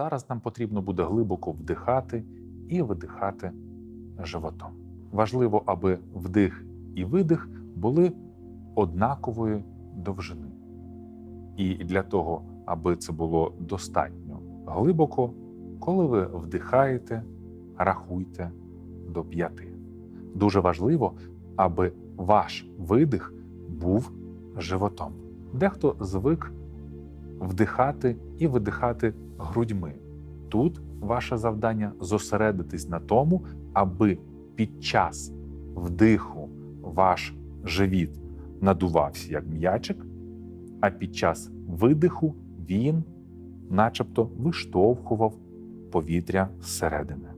Зараз нам потрібно буде глибоко вдихати і видихати животом. Важливо, аби вдих і видих були однакової довжини. І для того, аби це було достатньо глибоко, коли ви вдихаєте, рахуйте до п'яти. Дуже важливо, аби ваш видих був животом. Дехто звик вдихати і видихати грудьми. Тут ваше завдання зосередитись на тому, аби під час вдиху ваш живіт надувався як м'ячик, а під час видиху він, начебто, виштовхував повітря зсередини.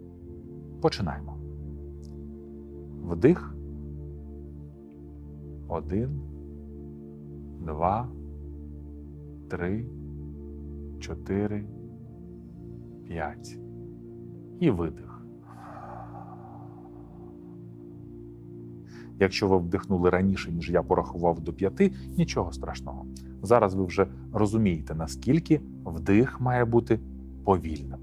Починаємо. Вдих. Один, два, три, чотири, п'ять. І видих. Якщо ви вдихнули раніше, ніж я порахував до п'яти, нічого страшного. Зараз ви вже розумієте, наскільки вдих має бути повільним.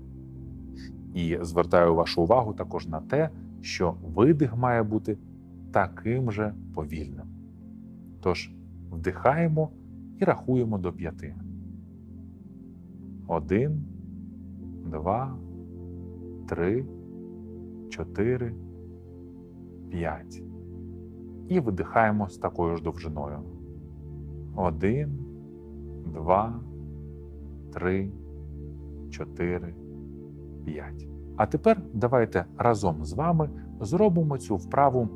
І звертаю вашу увагу також на те, що видих має бути таким же повільним. Тож вдихаємо і рахуємо до п'яти. Один, два, три, чотири, п'ять. І видихаємо з такою ж довжиною. Один, два, три, чотири, п'ять. А тепер давайте разом з вами зробимо цю вправу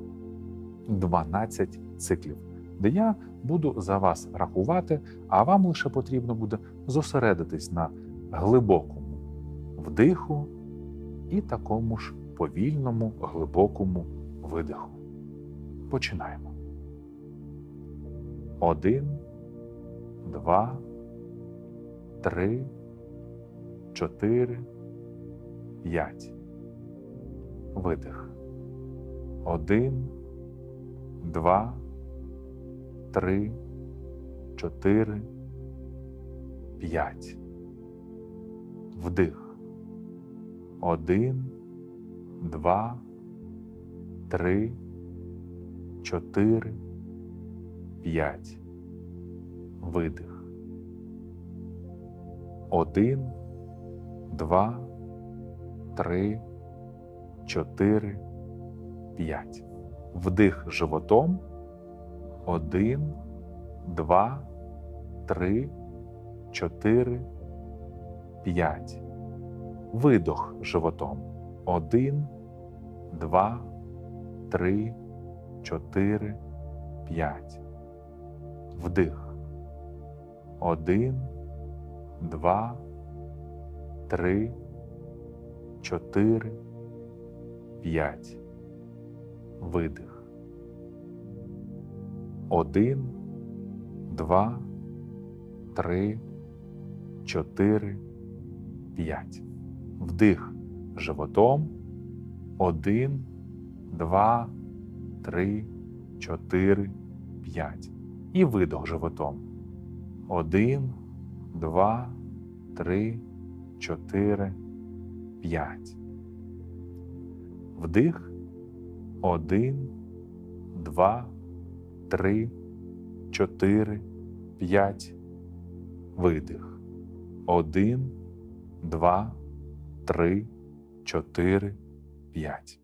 12 циклів, де я буду за вас рахувати, а вам лише потрібно буде зосередитись на глибокому вдиху і такому ж повільному глибокому видиху. Починаємо. Один, два, три, чотири, п'ять. Видих. Один, два, три, чотири, п'ять. Вдих. Один, два, три, чотири, п'ять. Видих. Один, два, три, чотири, п'ять. Вдих животом. Один, два, три, чотири, п'ять. Видох животом. Один, два, три, чотири, п'ять. Вдих. Один, два, три, чотири, п'ять. Видих. Один, два, три, чотири, п'ять. Вдих животом. Один, два, три, чотири, п'ять. І видох животом. Один, два, три, чотири, п'ять. Вдих. Один, два, три, чотири, п'ять. Видих. Один, два, три, чотири, п'ять.